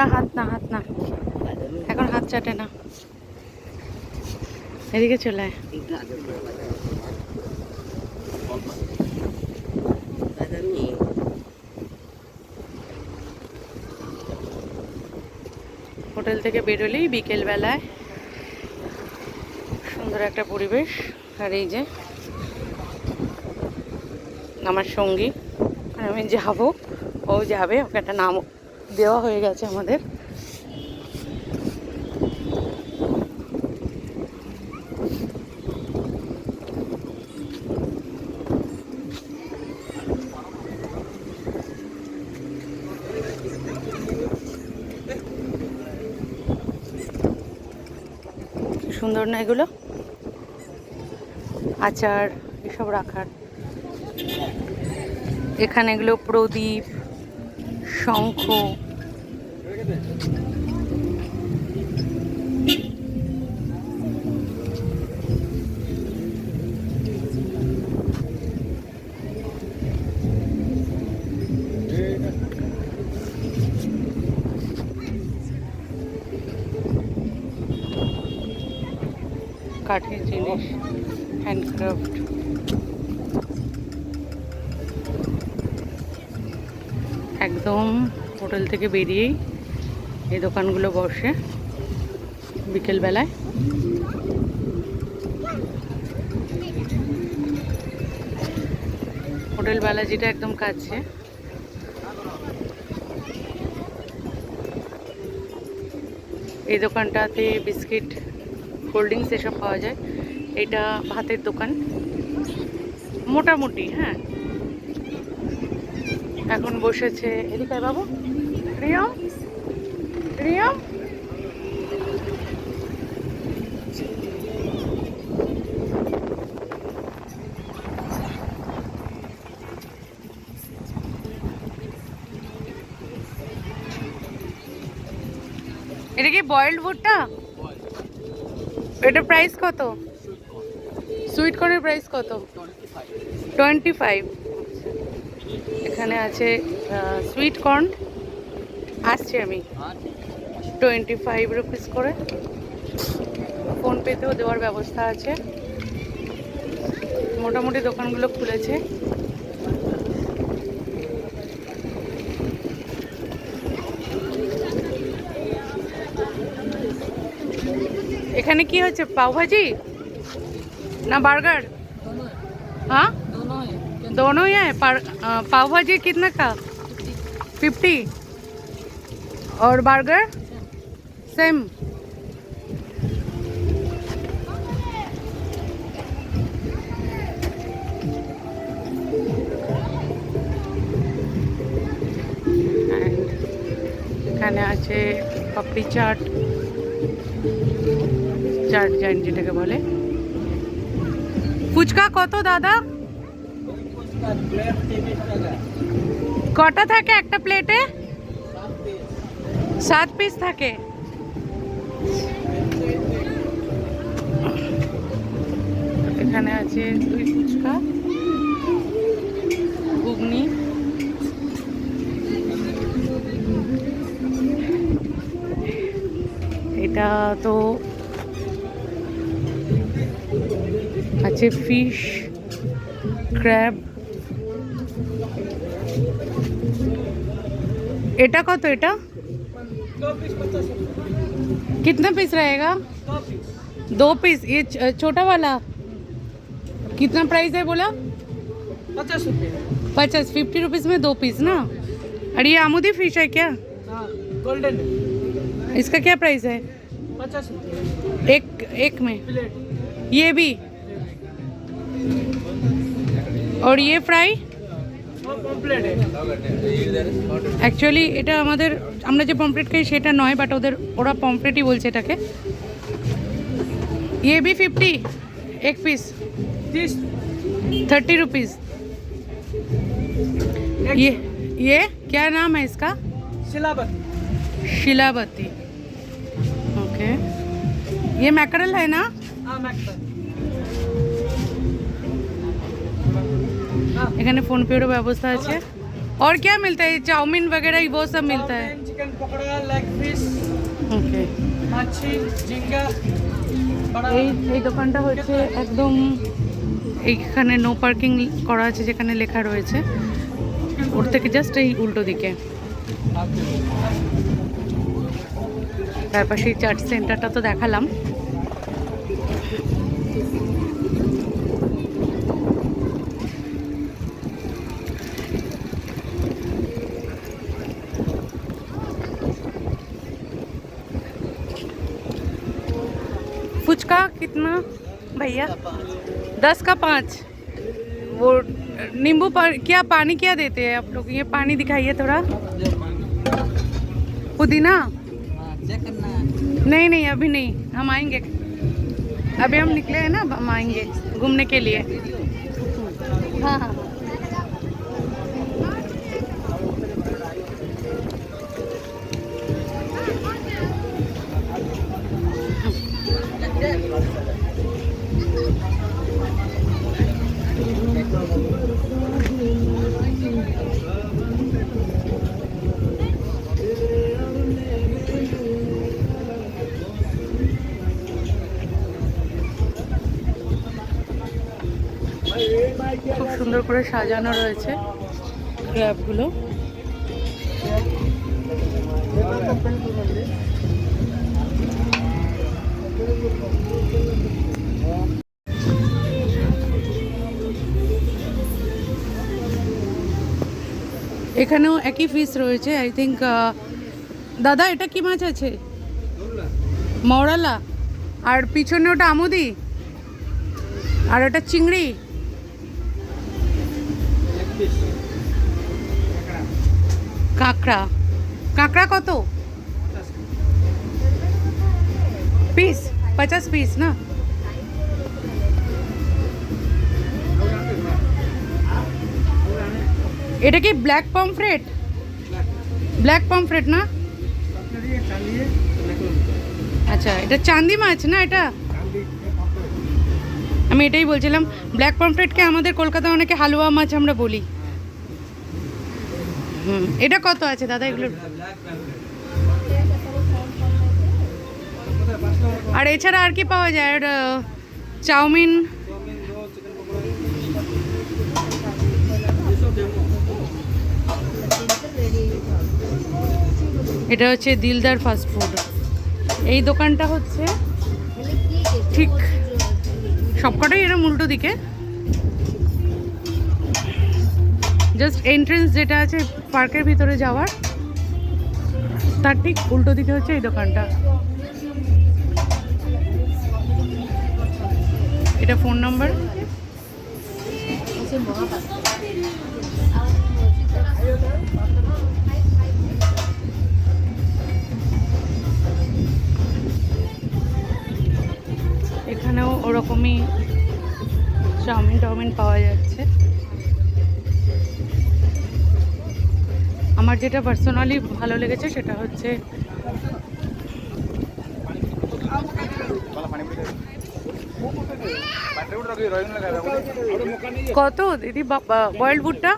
না, হাত না হাত না। এখন হাত চাটে না। এদিকে চলে আয়। হোটেল থেকে বেরোলেই বিকেল বেলায় সুন্দর একটা পরিবেশ। আর এই যে আমার সঙ্গী। আর আমি যাব। ও যাবে, ওকে একটা নাম দেওয়া হয়ে গেছে আমাদের। সুন্দর না এগুলো? আচার এসব রাখার। এখানে এগুলো প্রদীপ শঙ্খ জিনিস হ্যান্ডক্রাফট একদম হোটেল থেকে বেরিয়েই এই দোকানগুলো বসে বিকেলবেলায়। হোটেল বালাজিটা একদম কাছে। এই দোকানটাতে বিস্কিট, কোল্ড ড্রিঙ্কস এসব পাওয়া যায়। এটা ভাতের দোকান। মোটামুটি হ্যাঁ। এখন বসেছে এদিকে আয় বাবু। রিয়ম? রিয়ম? এটা কি বয়েলড ভুট্টা এটা প্রাইস কত? সুইট কর্নের প্রাইস কত? টোয়েন্টি ফাইভ এখানে আছে সুইট কর্ন আসছি আমি। টোয়েন্টি ফাইভ রুপিস করে। ফোনপেতেও দেওয়ার ব্যবস্থা আছে। মোটামুটি দোকানগুলো খুলেছে। এখানে কি হচ্ছে, পাওভাজি? না বার্গার हाँ दोनों ही है पर अ, पाव भाजी कितना का फिफ्टी और बर्गर सेम এখানে আছে পাপড়ি চাট চাট জান যেটাকে বলে ফুচকা কত দাদা? কটা থাকে একটা প্লেটে? সাত পিস থাকে। এখানে আছে দুই ফুচকা, ঘুগনি। এটা তো আছে ফিশ ক্র্যাব এটা কত এটা कितना पीस रहेगा दो पीस ये छ- छोटा वाला कितना प्राइस है बोला पचास रुपये पचास फिफ्टी रुपीज़ में दो पीस ना और ये आमुदी फिश है क्या हाँ गोल्डन इसका क्या प्राइस है पचास रुपये एक एक में प्लेट ये भी और ये फ्राई वो कम्प्लीट है অ্যাকচুয়ালি এটা আমাদের আমরা যে পমপ্লেট খাই সেটা নয় বাট ওদের ওরা পমপ্লেটই বলছে এটাকে ये भी फिफ्टी एक पीस तीस थर्टी रुपीज़ ये ये क्या नाम है इसका सिलाबत शिलावती ओके ये मैकरल है ना हाँ मैक्टर এখানে ফোনপেরও ব্যবস্থা আছে और क्या मिलता है चाउमीन वगैरह वो सब मिलता है chicken pakora leg piece okay মাছি ঝিঙ্গা বড়া এই এই দোকানটা হচ্ছে একদম এইখানে নো পার্কিং করা আছে যেখানে লেখা রয়েছে ওর থেকে জাস্ট এই উল্টো দিকে তারপর সেই চার্চ সেন্টারটা তো দেখালাম कितना? भैया? दस का पाँच। वो, नींबू पर क्या पानी क्या देते हैं आप लोग? ये पानी दिखाइए थोड़ा। पुदीना? नहीं नहीं, अभी नहीं। हम आएँगे। अभी हम निकले हैं ना, हम आएँगे घूमने के लिए। हाँ हाँ। খুব সুন্দর করে সাজানো রয়েছে ক্র্যাবগুলো এখানেও একই ফিস রয়েছে আই থিঙ্ক দাদা, এটা কি মাছ আছে? মৌরালা। আর পিছনে ওটা আমুদি। আর ওটা চিংড়ি। কাঁকড়া। কাঁকড়া কত? পিস পচাশ পিস না? এটা কি ব্ল্যাক পমফ্রেট ব্ল্যাক পমফ্রেট না? আচ্ছা এটা চান্দি মাছ না এটা? আমি এটাই বলছিলাম ব্ল্যাক পমফ্রেটকে আমাদের কলকাতায় অনেকে হালুয়া মাছ আমরা বলি। হুম, এটা কত আছে দাদা এগুলো? আর এছাড়া আর কি পাওয়া যায়? আর চাউমিন? এটা হচ্ছে দিলদার ফাস্টফুড এই দোকানটা হচ্ছে ঠিক সবকটাই এরম উল্টো দিকে। জাস্ট এন্ট্রেন্স যেটা আছে পার্কের ভিতরে যাওয়ার, তার ঠিক উল্টো দিকে হচ্ছে এই দোকানটা। এটা ফোন নাম্বার এখানেও ওরকমই চাউমিন টাউমিন পাওয়া যাচ্ছে। আমার যেটা পার্সোনালি ভালো লেগেছে সেটা হচ্ছে কত দিদি? বয়েল ভুট্টা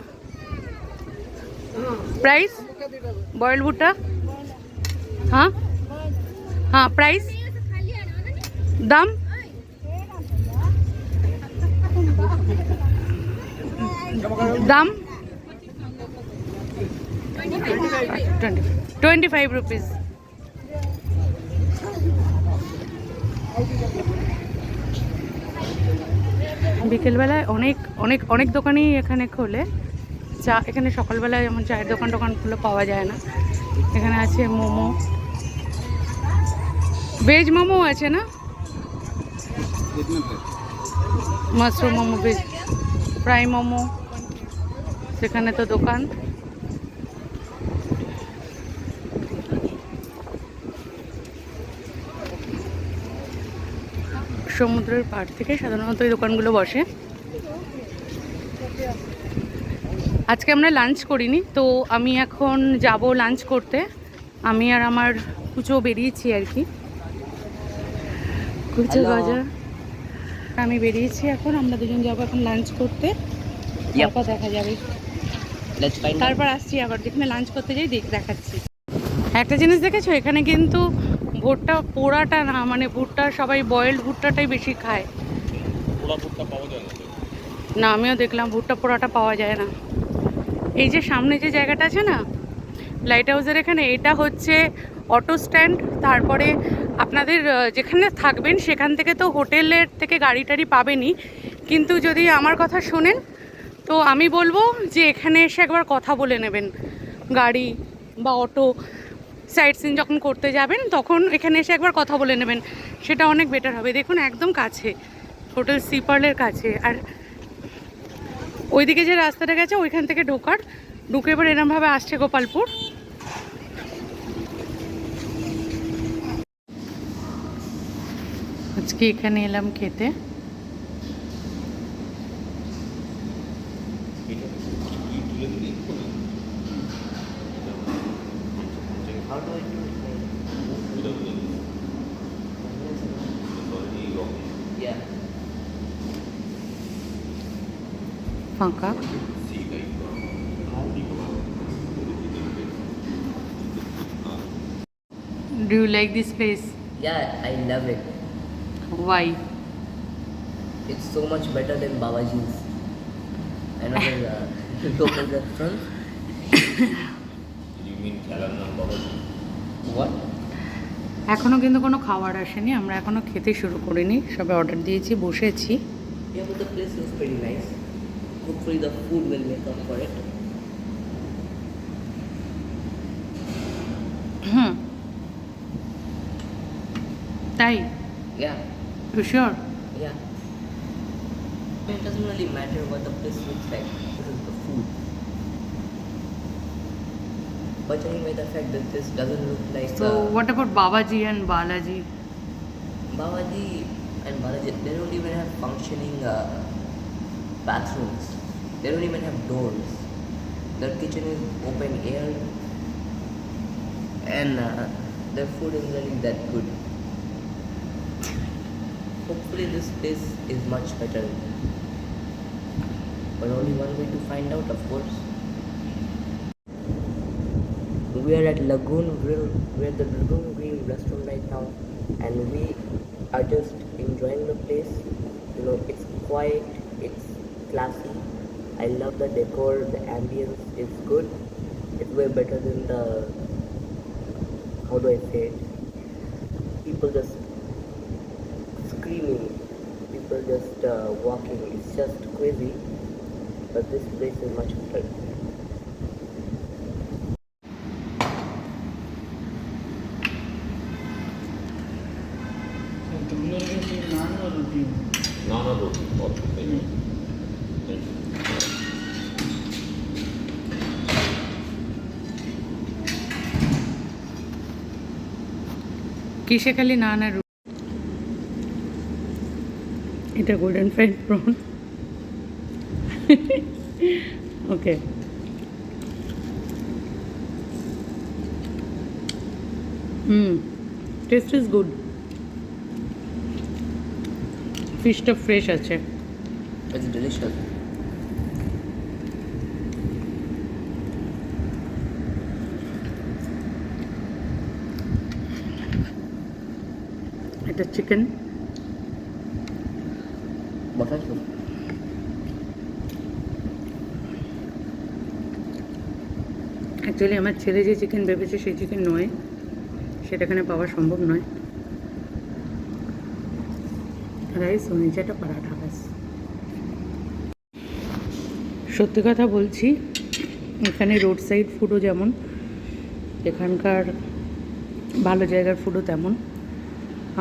প্রাইস বয়েল ভুট্টা হ্যাঁ? হ্যাঁ প্রাইস দাম? দাম? টোয়েন্টি ফাইভ রুপিস বিকেলবেলায় অনেক অনেক অনেক দোকানই এখানে খোলে। চা, এখানে সকালবেলায় যেমন চায়ের দোকান টোকানগুলো পাওয়া যায় না। এখানে আছে মোমো। ভেজ মোমো আছে না? Mushroom momo veg fry momo. সেখানে তো দোকান। সমুদ্রের পাড় থেকে সাধারণত এই দোকানগুলো বসে। আজকে আমরা লাঞ্চ করিনি তো আমি এখন যাব লাঞ্চ করতে। আমি আর আমার কুচো বেরিয়েছি আর কি। কুচো গজা আমি বেরিয়েছি এখন আমরা দুজন যাব এখন লাঞ্চ করতে। দেখা যাবে. তারপর আসছি আবার যেখানে লাঞ্চ করতে যাই দেখ দেখাচ্ছি। একটা জিনিস দেখেছ? এখানে কিন্তু ভুট্টা পোড়াটা না মানে ভুট্টা সবাই বয়েলড ভুট্টাটাই বেশি খায়। না আমিও দেখলাম ভুট্টা পোড়াটা পাওয়া যায় না। এই যে সামনে যে জায়গাটা আছে না লাইট হাউসের এখানে এটা হচ্ছে অটো স্ট্যান্ড তারপরে আপনাদের যেখানে থাকবেন সেখান থেকে তো হোটেলের থেকে গাড়ি টাড়ি পাবেনই। কিন্তু যদি আমার কথা শোনেন তো আমি বলব যে এখানে এসে একবার কথা বলে নেবেন। গাড়ি বা অটো সাইট সিন যখন করতে যাবেন, তখন এখানে এসে একবার কথা বলে নেবেন। সেটা অনেক বেটার হবে। দেখুন, একদম কাছে। হোটেল সিপার্লের কাছে। আর ওইদিকে যে রাস্তাটা গেছে, ওইখান থেকে ঢোকার। ঢুকে এবার এরমভাবে আসছে গোপালপুর। আজকে এখানে এলাম খেতে। bit Yeah. Funk up. Do you like this place? Yeah, I love it. Why? It's so much better than Babaji's. Another uh, local restaurant. you mean Kalam Babaji? What? এখনও কিন্তু কোনো খাবার আসেনি আমরা এখনও খেতে শুরু করিনি সবে অর্ডার দিয়েছি বসেছি. হুম তাই Yeah, you sure yeah. It doesn't really matter what the place looks like. But anyway, the fact that this doesn't look like So what about Babaji and Balaji? Babaji and Balaji, they don't even have functioning uh, bathrooms. They don't even have doors. Their kitchen is open air, and uh, their food isn't really that good. Hopefully, this place is much better. But only one way to find out, of course. We are at Lagoon Grill. We're at the Lagoon Grill restaurant right now, and we are just enjoying the place. You know, it's quiet, it's classy. I love the decor, the ambience is good. It's way better than the how do I say it? People just screaming, people just uh, walking. It's just crazy. But this place is much better. No, no, roti. All Thank you. Thank you. কিসে খালি না না এটা golden fried prawn okay hmm taste is good ফিশটা fresh আছে It's delicious. এটা chicken. Actually আমার ছেলে যে চিকেন ভেবেছে সেই চিকেন নয় সেটা এখানে পাওয়া সম্ভব নয় রাইস নিচে একটা পরাঠা ব্যাস। সত্যি কথা বলছি, এখানে রোড সাইড ফুডও যেমন, এখানকার ভালো জায়গার ফুডও তেমন।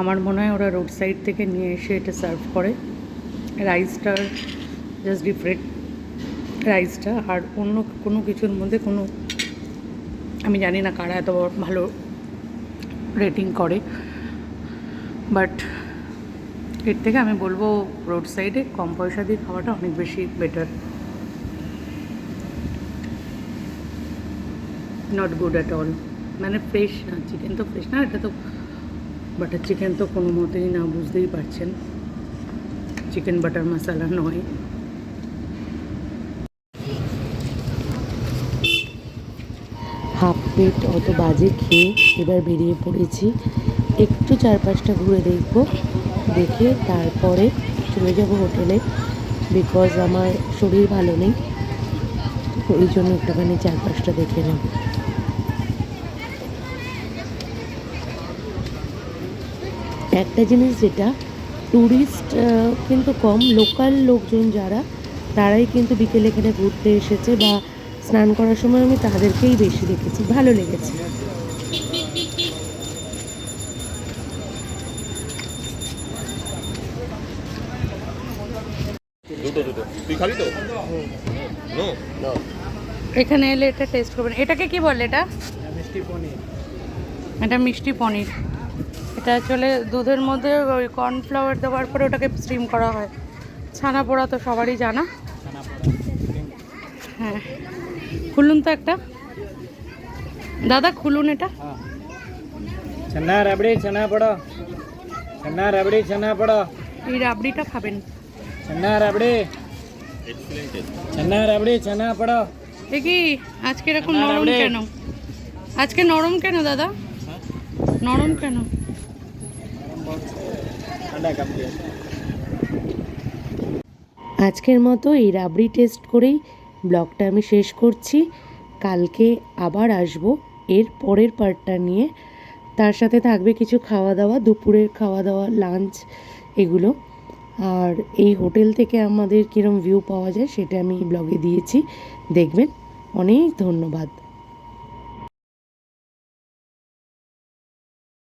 আমার মনে হয় ওরা রোড সাইড থেকে নিয়ে এসে এটা সার্ভ করে। রাইসটার জাস্ট ডিফারেন্ট রাইসটা আর অন্য কোনো কিছুর মধ্যে কোনো, আমি জানি না কারা এত ভালো রেটিং করে বাট এর থেকে আমি বলব রোড সাইডে কম পয়সা দিয়ে খাওয়াটা অনেক বেশি better not good at all মানে ফ্রেশ না চিকেন তো ফ্রেশ না, এটা তো বাটার চিকেন তো কোনো মতেই না বুঝতেই পারছেন। চিকেন বাটার মশলা নয়। হাফ প্লেট অত বাজে খেয়ে এবার বেরিয়ে পড়েছি। একটু চারপাশটা ঘুরে দেখব। দেখে তারপরে চলে যাব হোটেলে বিকজ আমার শরীর ভালো নেই। ওই জন্য একটুখানি চারপাশটা দেখে নেব। একটা জিনিস যেটা ট্যুরিস্ট কিন্তু কম লোকাল লোকজন যারা, তারাই কিন্তু বিকেলে এখানে ঘুরতে এসেছে বা স্নান করার সময় আমি তাদেরকেই বেশি দেখেছি। ভালো লেগেছে দুটো দুটো তুই খাবি তো নো এখানে এলে এটা টেস্ট করবেন। এটাকে কি বলে এটা? মিষ্টি পনির। এটা মিষ্টি পনির। এটা চলে দুধের মধ্যে ওই কর্নফ্লাওয়ার দেওয়ার পরে ওটাকে স্টিম করা হয়। ছানা পোড়া তো সবারই জানা। হ্যাঁ। খুলুন তো একটা। দাদা খুলুন এটা। হ্যাঁ। ছানা রাবড়ি ছানা পোড়া। ছানা রাবড়ি ছানা পোড়া। এই রাবড়িটা খাবেন। ছানা রাবড়ি। ছানা রাবড়ি ছানা পোড়া। দেখি আজকে এরকম নরম কেন? আজকে নরম কেন দাদা? নরম কেন? আজকের মতো এই রাবড়ি টেস্ট করেই ব্লগটা আমি শেষ করছি। কালকে আবার আসব এর পরের পার্টটা নিয়ে। তার সাথে থাকবে কিছু খাওয়া দাওয়া দুপুরের খাওয়া দাওয়া লাঞ্চ এগুলো। আর এই হোটেল থেকে আমাদের কীরম ভিউ পাওয়া যায় সেটা আমি ব্লগে দিয়েছি। দেখবেন। অনেক ধন্যবাদ।